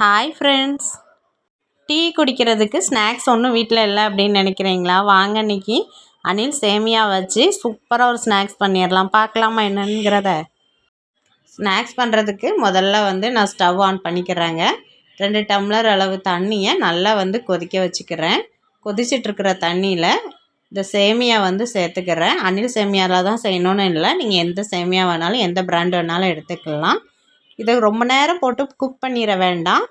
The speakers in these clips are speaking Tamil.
ஹாய் ஃப்ரெண்ட்ஸ் டீ குடிக்கிறதுக்கு ஸ்நாக்ஸ் ஒன்றும் வீட்டில் இல்லை அப்படின்னு நினைக்கிறீங்களா? வாங்க இன்றைக்கி அனில் சேமியா வச்சு சூப்பராக ஒரு ஸ்நாக்ஸ் பண்ணிடலாம். பார்க்கலாமா என்னங்கிறத? ஸ்நாக்ஸ் பண்ணுறதுக்கு முதல்ல வந்து நான் ஸ்டவ் ஆன் பண்ணிக்கிறேங்க. ரெண்டு டம்ளர் அளவு தண்ணியை நல்லா வந்து கொதிக்க வச்சுக்கிறேன். கொதிச்சிட்ருக்கிற தண்ணியில் இந்த சேமியா வந்து சேர்த்துக்கிறேன். அனில் சேமியாவில் தான் செய்யணும்னு இல்லை. நீங்கள் எந்த சேமியா வேணாலும் எந்த பிராண்ட் வேணாலும் எடுத்துக்கலாம். இதை ரொம்ப நேரம் போட்டு குக் பண்ணிட வேண்டாம்.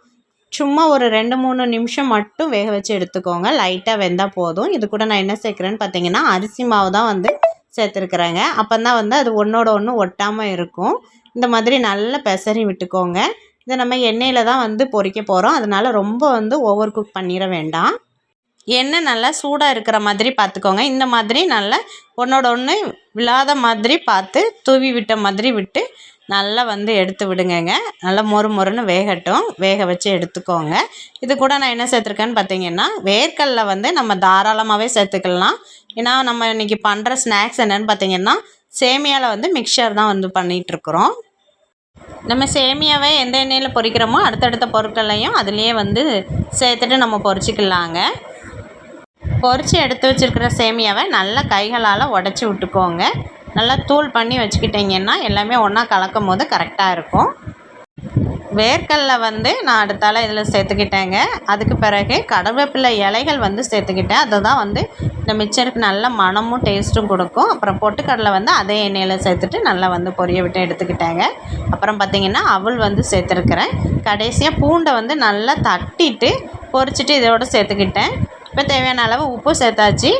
சும்மா ஒரு ரெண்டு மூணு நிமிஷம் மட்டும் வேக வச்சு எடுத்துக்கோங்க. லைட்டாக வெந்தால் போதும். இது கூட நான் என்ன சேர்க்குறேன்னு பார்த்தீங்கன்னா அரிசி மாவு தான் வந்து சேர்த்துருக்குறேங்க. அப்போ தான் வந்து அது ஒன்றோட ஒன்று ஒட்டாமல் இருக்கும். இந்த மாதிரி நல்லா பெசரி விட்டுக்கோங்க. இதை நம்ம எண்ணெயில் தான் வந்து பொறிக்க போகிறோம் அதனால் ரொம்ப வந்து ஓவர் குக் பண்ணிட வேண்டாம். எண்ணெய் நல்லா சூடாக இருக்கிற மாதிரி பார்த்துக்கோங்க. இந்த மாதிரி நல்லா ஒன்றோட ஒன்று விழாத மாதிரி பார்த்து தூவி விட்ட மாதிரி விட்டு நல்லா வந்து எடுத்து விடுங்கங்க. நல்லா மொறு மொறுன்னு வேகட்டும். வேக வச்சு எடுத்துக்கோங்க. இது கூட நான் என்ன சேர்த்துருக்கேன்னு பார்த்தீங்கன்னா வேர்க்கடலை வந்து நம்ம தாராளமாகவே சேர்த்துக்கலாம். ஏன்னா நம்ம இன்றைக்கி பண்ணுற ஸ்நாக்ஸ் என்னென்னு பார்த்தீங்கன்னா சேமியாவில் வந்து மிக்சர் தான் வந்து பண்ணிகிட்ருக்குறோம் நம்ம சேமியாவை எந்த எண்ணெயில் பொறிக்கிறோமோ அடுத்தடுத்த பொருட்களையும் அதுலேயே வந்து சேர்த்துட்டு நம்ம பொறிச்சிக்கலாங்க பொரித்து எடுத்து வச்சுருக்கிற சேமியாவை நல்லா கைகளால் உடச்சி விட்டுக்கோங்க. நல்லா தூள் பண்ணி வச்சுக்கிட்டிங்கன்னா எல்லாமே ஒன்றா கலக்கும் போது கரெக்டாக இருக்கும். வேர்க்கடல வந்து நான் அடுத்தால இதில் சேர்த்துக்கிட்டேங்க. அதுக்கு பிறகு கடவேப்பிலை இலைகள் வந்து சேர்த்துக்கிட்டேன். அதுதான் வந்து இந்த மிச்சருக்கு நல்ல மணமும் டேஸ்ட்டும் கொடுக்கும். அப்புறம் பொட்டுக்கடலை வந்து அதே எண்ணெயில் சேர்த்துட்டு நல்லா வந்து பொரிய விட்டு எடுத்துக்கிட்டேங்க. அப்புறம் பார்த்திங்கன்னா அவள் வந்து சேர்த்துருக்குறேன். கடைசியாக பூண்டை வந்து நல்லா தட்டிட்டு பொரிச்சிட்டு இதோடு சேர்த்துக்கிட்டேன். இப்போ தேவையான அளவு உப்பு சேர்த்தாச்சு.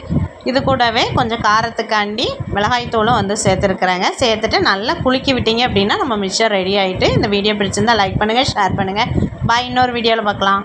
இது கூடவே கொஞ்சம் காரத்துக்காண்டி மிளகாய்த்தூளும் வந்து சேர்த்துருக்குறேங்க. சேர்த்துட்டு நல்லா குலுக்கி விட்டீங்க அப்படின்னா நம்ம மிக்சர் ரெடி ஆகிட்டு இந்த வீடியோ பிடிச்சிருந்தா லைக் பண்ணுங்கள் ஷேர் பண்ணுங்கள் பாய் இன்னொரு வீடியோவில் பார்க்கலாம்.